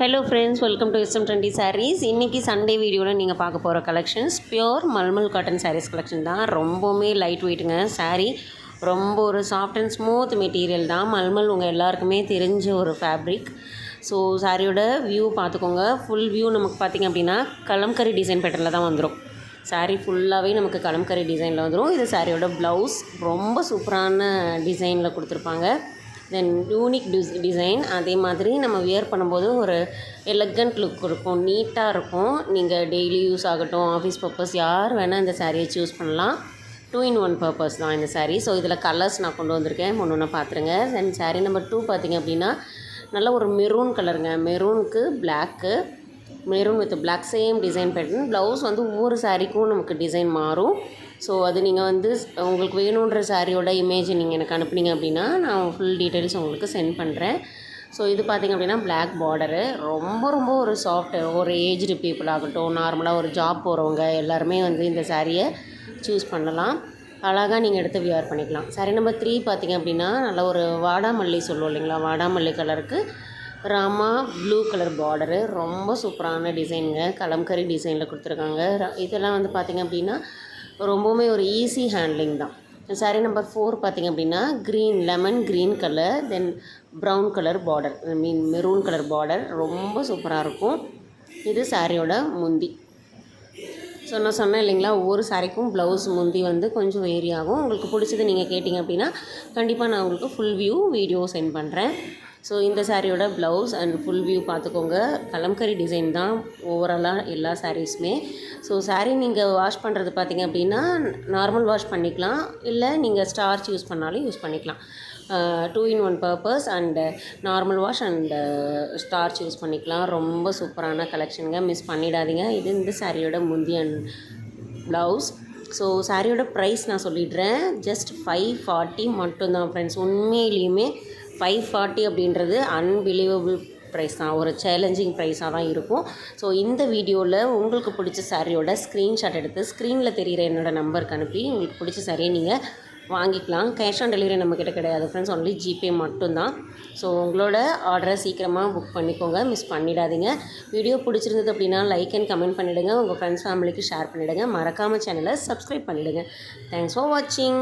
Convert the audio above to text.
Hello friends welcome to இஸ்டம் trendy sarees இன்றைக்கி Sunday வீடியோவில் நீங்கள் பார்க்க போகிற collections pure mulmul cotton sarees collection தான். ரொம்பவுமே லைட் வெயிட்டுங்க சாரீ ரொம்ப ஒரு சாஃப்ட் அண்ட் ஸ்மூத் மெட்டீரியல் தான். மல்மல் உங்கள் எல்லாருக்குமே தெரிஞ்ச ஒரு ஃபேப்ரிக் ஸோ சாரியோட வியூ பார்த்துக்கோங்க. ஃபுல் வியூ நமக்கு பார்த்திங்க அப்படின்னா கலம்கரி டிசைன் பேட்டர்னில் தான் வந்துடும் சாரீ ஃபுல்லாகவே நமக்கு கலம்கரி டிசைனில் வந்துடும் இது சாரியோட ப்ளவுஸ் ரொம்ப சூப்பரான டிசைனில் கொடுத்துருப்பாங்க. தென் யூனிக் டிஸ் டிசைன் அதே மாதிரி நம்ம வியர் பண்ணும்போது ஒரு எலகண்ட் லுக் இருக்கும் நீட்டாக இருக்கும். நீங்கள் டெய்லி யூஸ் ஆகட்டும் ஆஃபீஸ் பர்பஸ் யார் வேணால் இந்த சாரியை சூஸ் பண்ணலாம். டூ இன் ஒன் பர்பஸ் தான் இந்த சாரீ ஸோ இதில் கலர்ஸ் நான் கொண்டு வந்திருக்கேன். ஒன்று ஒன்று பார்த்துருங்க தென் சாரீ நம்பர் டூ பார்த்தீங்க அப்படின்னா நல்ல ஒரு மெரூன் கலருங்க மெரூனுக்கு black maroon with black same design pattern blouse வந்து ஒவ்வொரு சாரீக்கும் நமக்கு டிசைன் மாறும். ஸோ அது நீங்கள் வந்து உங்களுக்கு வேணுன்ற சாரியோட இமேஜ் நீங்கள் எனக்கு அனுப்புனீங்க அப்படின்னா நான் ஃபுல் டீட்டெயில்ஸ் உங்களுக்கு சென்ட் பண்ணுறேன் ஸோ இது பார்த்திங்க அப்படின்னா பிளாக் பார்டரு ரொம்ப ரொம்ப ஒரு சாஃப்ட் ஒரு ஏஜ்டு பீப்புள் ஆகட்டும் நார்மலாக ஒரு ஜாப் போகிறவங்க எல்லாருமே வந்து இந்த சாரியை சூஸ் பண்ணலாம். அழகாக நீங்கள் எடுத்து வியர் பண்ணிக்கலாம். சாரி நம்பர் த்ரீ பார்த்திங்க அப்படின்னா நல்ல ஒரு வாடாமல்லி சொல்லுவோம் இல்லைங்களா? வாடாமல்லி கலருக்கு ராமா ப்ளூ கலர் பார்டரு ரொம்ப சூப்பரான டிசைனுங்க கலம்கரி டிசைனில் கொடுத்துருக்காங்க. ர- இதெல்லாம் வந்து பார்த்திங்க அப்படின்னா ரொம்பவுமே ஒரு ஈஸி ஹேண்ட்லிங் தான். சாரி நம்பர் ஃபோர் பார்த்திங்க அப்படின்னா green lemon green colour then brown colour border I mean maroon colour border ரொம்ப சூப்பராக இருக்கும். இது சாரியோட முந்தி. ஸோ நான் சொன்னேன் இல்லைங்களா ஒவ்வொரு சாரிக்கும் ப்ளவுஸ் முந்தி வந்து கொஞ்சம் வேரி ஆகும். உங்களுக்கு பிடிச்சது நீங்கள் கேட்டிங்க அப்படின்னா கண்டிப்பாக நான் உங்களுக்கு ஃபுல் வியூ வீடியோ சென்ட் பண்ணுறேன் ஸோ இந்த சாரியோட ப்ளவுஸ் அண்ட் ஃபுல் வியூ பார்த்துக்கோங்க. கலம்கரி டிசைன் தான் ஓவராலாக எல்லா சாரீஸுமே ஸோ சாரீ நீங்கள் வாஷ் பண்ணுறது பார்த்தீங்க அப்படின்னா நார்மல் வாஷ் பண்ணிக்கலாம். இல்லை நீங்கள் ஸ்டார்ச் யூஸ் பண்ணாலும் யூஸ் பண்ணிக்கலாம். Two in one purpose and normal wash and starch use பண்ணிக்கலாம். ரொம்ப சூப்பரான கலெக்ஷனுங்க மிஸ் பண்ணிடாதீங்க. இது இந்த சாரியோட முந்தி அண்ட் ப்ளவுஸ் ஸோ சாரியோட ப்ரைஸ் நான் சொல்லிடுறேன். ஜஸ்ட் ஃபைவ் ஃபார்ட்டி மட்டும்தான் ஃப்ரெண்ட்ஸ் உண்மையிலையுமே ஃபைவ் ஃபார்ட்டி அப்படின்றது அன்பிலீவபிள் ப்ரைஸ் தான். ஒரு சேலஞ்சிங் ப்ரைஸாக தான் இருக்கும். ஸோ இந்த வீடியோவில் உங்களுக்கு பிடிச்ச சாரியோட ஸ்க்ரீன்ஷாட் எடுத்து ஸ்க்ரீனில் தெரிகிற என்னோடய நம்பருக்கு அனுப்பி உங்களுக்கு பிடிச்ச சாரியை நீங்கள் வாங்கிக்கலாம். கேஷ் ஆன் டெலிவரி நம்மக்கிட்ட கிடையாது ஃப்ரெண்ட்ஸ் ஒன்லி ஜிபே மட்டும்தான். ஸோ உங்களோட ஆர்டரை சீக்கிரமாக புக் பண்ணிக்கோங்க. மிஸ் பண்ணிடாதீங்க. வீடியோ பிடிச்சிருந்தது அப்படின்னா லைக் அண்ட் கமெண்ட் பண்ணிவிடுங்க உங்கள் ஃப்ரெண்ட்ஸ் ஃபேமிலிக்கு ஷேர் பண்ணிவிடுங்க மறக்காமல் சேனலை சப்ஸ்கிரைப் பண்ணிவிடுங்க தேங்க்ஸ் ஃபார் வாட்சிங்